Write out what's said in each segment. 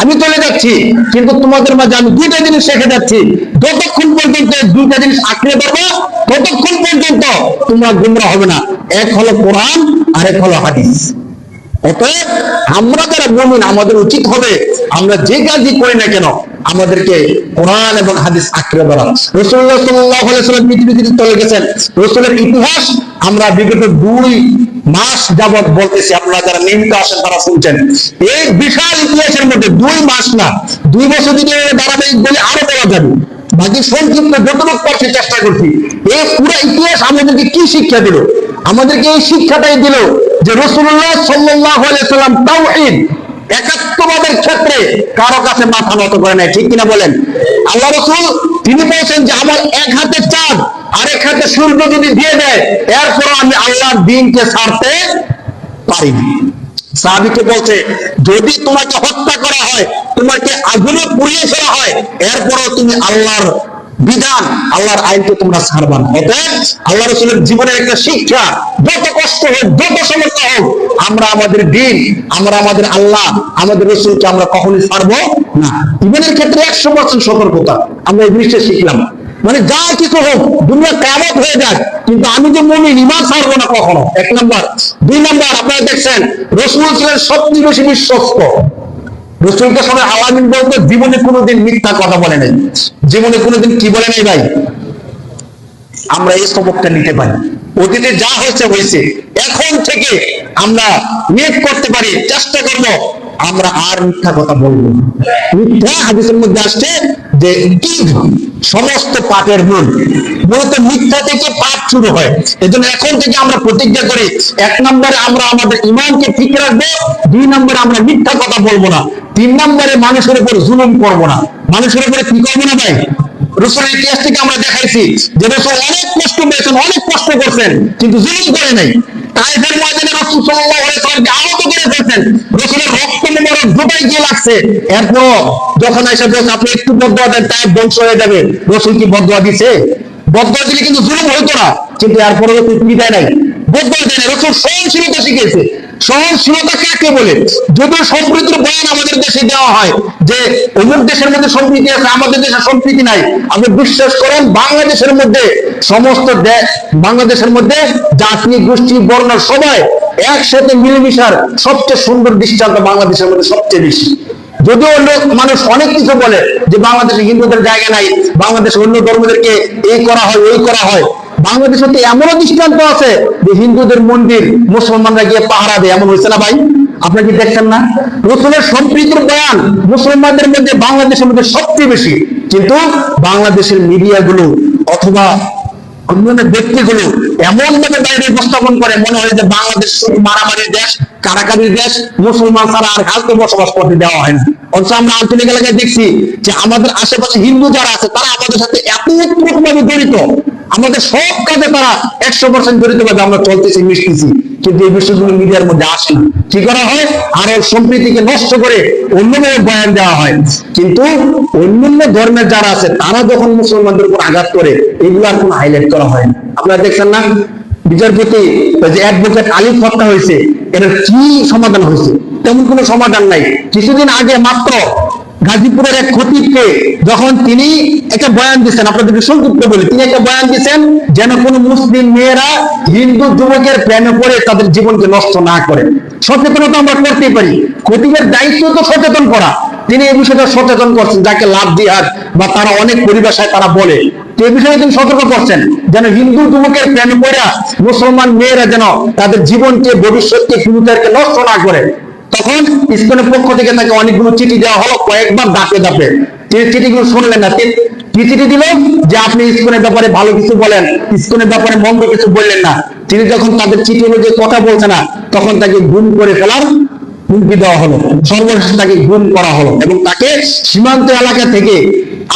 আমি চলে যাচ্ছি, কিন্তু তোমাদের মাঝে আমি দুইটা জিনিস রেখে যাচ্ছি। যতক্ষণ পর্যন্ত দুইটা জিনিস আঁকড়ে ধরবো, ততক্ষণ পর্যন্ত তোমরা গুমরা হবে না। এক হলো কোরআন আর এক হলো হাদিস। অতএব আমরা যারা মুমিন, আমাদের উচিত হবে আমরা যে কাজই করি না কেন আমাদেরকে কোরআন এবং হাদিস আঁকড়ে ধরা রসুল্লাহ সাল্লাহ সাল্লাম পৃথিবী চলে গেছেন। রসুলের ইতিহাস আমরা বিগত দুই মাস যাবৎ বলতেছি, আপনারা যারা নিয়মিত আসেন তারা শুনছেন। এই বিশাল ইতিহাসের মধ্যে দুই মাস না, দুই বছর যদি ধারাবাহিক বলে আরও বলা যাবে। বাকি সংক্ষিপ্ত যতটুকু পারছি চেষ্টা করছি। এই পুরো ইতিহাস আমাদেরকে কি শিক্ষা দিল? আমাদেরকে এই শিক্ষাটাই দিল যে রসুল্লাহ সাল্লাহ সাল্লাম তাওহীদ একাত্মবাদের ক্ষেত্রে কারও কাছে মাথা নত করে নাই, ঠিক কিনা বলেন? আল্লাহ রসুল, তিনি বলছেন যে, আমার এক হাতে চাঁদ, আরেক হাতে সূর্য যদি দিয়ে দেয়, এরপর আমি আল্লাহর দিনকে ছাড়তে পারিনি। সাহাবিকে বলছে, যদি তোমাকে হত্যা করা হয়, তোমাকে আগুনে পুড়িয়ে ফেলা হয়, এরপরও তুমি আল্লাহর বিধান আল্লাহর আইনকে তোমরা ছাড়বা না। অতএব আল্লাহ রসুলের জীবনের একটা শিক্ষা, যত কষ্ট হোক, যত সমস্যা হোক, আমরা আমাদের দিন, আমরা আমাদের আল্লাহ, আমাদের রসুলকে আমরা কখনোই ছাড়বো না। জীবনের ক্ষেত্রে একশো পার্সেন্ট সতর্কতা, আমরা এই জিনিসটা শিখলাম। মানে যা কিছু হোক, দুনিয়া কামত হয়ে যাক, কিন্তু আমি যে মনে ইমান ছাড়বো না কখনো। এক নাম্বার। দুই নাম্বার, আপনারা দেখছেন, রসুল ছিলেন সবচেয়ে বেশি বিশ্বস্ত। রসুলকে সবাই আলামিন বলতো জীবনে কোনোদিন মিথ্যা কথা বলে নাই। জীবনে কোনোদিন কি বলে নাই ভাই? আমরা এই সবকটা নিতে পারি। অতীতে যা হয়েছে হয়েছে। এখন থেকে আমরা নিয়োগ করতে পারি, চেষ্টা করব, আমরা আর মিথ্যা কথা বলব মিথ্যা হাদিসের মধ্যে আসছে যে সমস্ত পাপের মূল মূলত মিথ্যা থেকে পাপ শুরু হয়। এজন্য এখন থেকে আমরা প্রতিজ্ঞা করি, এক নম্বরে আমরা আমাদের ইমানকে ঠিক রাখব, দুই নম্বরে আমরা মিথ্যা কথা বলব না। তিন নম্বরে মানুষের উপর জুলুম করব না। মানুষের উপরে কি করব না ভাই? রসুলের ইতিহাস থেকে আমরা দেখাইছি যে রসুল অনেক কষ্ট পেয়েছেন, অনেক কষ্ট করছেন, কিন্তু জুলুম করে নাই। তাইফের ময়দানে রসুল সাল্লামকে আহত করে ফেলছেন। রসুলের কাকে বলে? সম্প্রীতির বয়ান আমাদের দেশে দেওয়া হয় যে অমুক দেশের মধ্যে সম্প্রীতি আছে, আমাদের দেশে সম্প্রীতি নাই। আপনি বিশ্বাস করেন, বাংলাদেশের মধ্যে সমস্ত দেশ, বাংলাদেশের মধ্যে জাতি, গোষ্ঠী, বর্ণ সবাই একসাথে মিলেমিশার সবচেয়ে সুন্দর দৃষ্টান্ত বাংলাদেশের মধ্যে সবচেয়ে বেশি। যদিও অন্য মানুষ অনেক কিছু বলে যে বাংলাদেশে হিন্দুদের জায়গা নাই, বাংলাদেশে অন্য ধর্মদেরকে এই করা হয়, ওই করা হয়। বাংলাদেশে তো এমনও দৃষ্টান্ত আছে যে হিন্দুদের মন্দির মুসলমানরা গিয়ে পাহারা দেয়, এমন হয়েছে না ভাই? আপনারা কি দেখছেন না? রসুলের সম্প্রীতির বয়ান মুসলমানদের মধ্যে বাংলাদেশের মধ্যে সবচেয়ে বেশি। কিন্তু বাংলাদেশের মিডিয়াগুলো অথবা অন্যান্য ব্যক্তিগুলো এমন ভাবে বাইরে উপস্থাপন করে, মনে হয় যে বাংলাদেশ শুধু মারামারির দেশ কারাকারির দেশ, মুসলমান ছাড়া আর কাউকে বসবাস করতে দেওয়া হয় না। অথচ আমরা আঞ্চলিক এলাকায় দেখছি যে আমাদের আশেপাশে হিন্দু যারা আছে, তারা আমাদের সাথে এত ভাবে জড়িত। আমাদের সব কাজে তারা একশো পার্সেন্ট জড়িত ভাবে আমরা চলতেছি, মিশতেছি। কিন্তু এই বিষয়গুলো মিডিয়ার মধ্যে আসে না। কি করা হয়? আর ওর সম্প্রীতিকে নষ্ট করে অন্যভাবে বয়ান দেওয়া হয়। কিন্তু অন্যান্য ধর্মের যারা আছে, তারা যখন মুসলমানদের উপর আঘাত করে, এগুলো আর কোনো হাইলাইট করা হয় না। আপনারা দেখছেন না? বিচারপতি যে অ্যাডভোকেট আলিফ হত্যা হয়েছে। এর কি সমাধান হয়েছে? তেমন কোনো সমাধান নাই। কিছুদিন আগে মাত্র গাজীপুরের এক খতিবকে যখন তিনি একটা বয়ান দিচ্ছেন, আপনাদেরকে সংক্ষিপ্ত বলি, তিনি একটা বয়ান দিচ্ছেন, যেন কোনো মুসলিম মেয়েরা হিন্দু যুবকের প্রেমে পড়ে তাদের জীবনকে নষ্ট না করে। সচেতনতা আমরা করতেই পারি। খতিবের দায়িত্ব তো সচেতন করা। তিনি এই বিষয়টা সচেতন করছেন, যাকে লাভ জিহাদ বা তারা অনেক পরিভাষায় তারা বলে। এই বিষয়ে তিনি সতর্ক করছেন, যেন হিন্দু যুবকের প্রেমে পড়া মুসলমান মেয়েরা যেন তাদের জীবনকে, ভবিষ্যৎকে, ফিউচারকে নষ্ট না করে। তখন ইসকনের পক্ষ থেকে তাকে অনেকগুলো চিঠি দেওয়া হলো, কয়েকবার দাপে দাপে। চিঠিগুলো শুনলেন না কি চিঠি দিল? যে আপনি ব্যাপারে ভালো কিছু বলেন ব্যাপারে মন্দ কিছু বললেন না। তিনি যখন তাদের চিঠি কথা বলছে না, তখন তাকে গুম করে ফেলার হুমকি দেওয়া হলো। সর্বশেষ তাকে গুম করা হলো এবং তাকে সীমান্ত এলাকা থেকে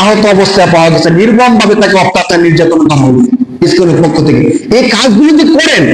আহত অবস্থায় পাওয়া গেছে। নির্মম ভাবে তাকে অত্যাচার নির্যাতন করা হলো। ইসকনের পক্ষ থেকে। এই কাজগুলো যে করেন,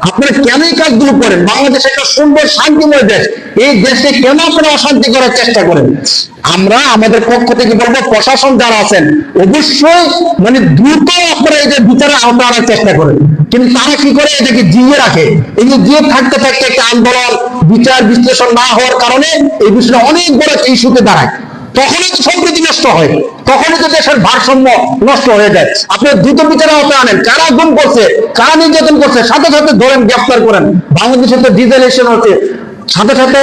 আপনারা কেন এই কাজগুলো করেন? বাংলাদেশ একটা সুন্দর শান্তিময় দেশ। এই দেশে কেন আপনারা অশান্তি করার চেষ্টা করেন? আমরা আমাদের পক্ষ থেকে বলব, প্রশাসন যারা আছেন, অবশ্যই মানে দ্রুত আপনারা এই যে বিচারের আওতা আনার চেষ্টা করেন। কিন্তু তারা কি করে? এটাকে জিয়ে রাখে। এই যে জিয়ে থাকতে থাকতে একটা আন্দোলন, বিচার বিশ্লেষণ না হওয়ার কারণে এই বিষয়টা অনেক বড় ইস্যুতে দাঁড়ায়। তখনই তো সম্প্রীতি নষ্ট হয়। তখনই তো দেশের ভারসাম্য নষ্ট হয়ে যায়। আপনি দ্রুত বিচারে অত আনেন। কারা গুম করছে? কারা নির্যাতন করছে? সাথে সাথে ধরেন গ্রেফতার করেন। বাংলাদেশে তো ডিজেলেশন হচ্ছে সাথে সাথে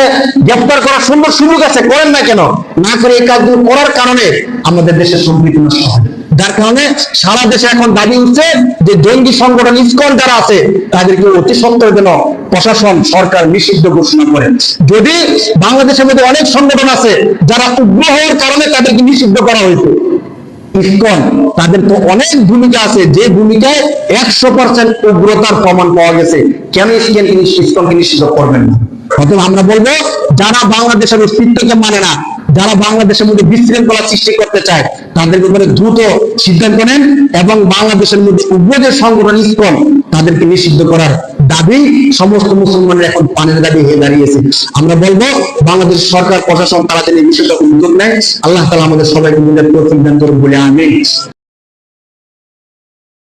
গ্রেফতার করার সুন্দর সুযোগ আছে। করেন না কেন? না করে এই কাজগুলো করার কারণে আমাদের দেশের সম্পৃক্ত নষ্ট হয়। যার কারণে সারা দেশে এখন দাবি উঠছে যে জঙ্গি সংগঠন ইসকন যারা আছে, তাদেরকে অতি সত্তর যেন প্রশাসন, সরকার নিষিদ্ধ ঘোষণা করে। যদি বাংলাদেশের মধ্যে অনেক সংগঠন আছে যারা উগ্র হওয়ার কারণে তাদেরকে নিষিদ্ধ করা হয়েছে, ইসকন, তাদের তো অনেক ভূমিকা আছে, যে ভূমিকায় একশো পার্সেন্ট উগ্রতার প্রমাণ পাওয়া গেছে। কেন ইসকন ইসকনকে নিষিদ্ধ করবেন না? আমরা বলব যারা বাংলাদেশের অস্তিত্বকে মানে না, যারা বাংলাদেশের মধ্যে বিশৃঙ্খলা সৃষ্টি করতে চায় তাদের ব্যাপারে দ্রুত সিদ্ধান্ত নেন এবং বাংলাদেশের মধ্যে উগ্র যে সংগঠন ইসকন, তাদেরকে নিষিদ্ধ করার দাবি সমস্ত মুসলমানের এখন পানের দাবি হয়ে দাঁড়িয়েছে। আমরা বলব, বাংলাদেশ সরকার, প্রশাসন, তারা যেন এই বিষয়টা উদ্যোগ নেয়। আল্লাহ তালা আমাদের সবাইকে মিলে প্রতিজ্ঞান করুন বলে আমি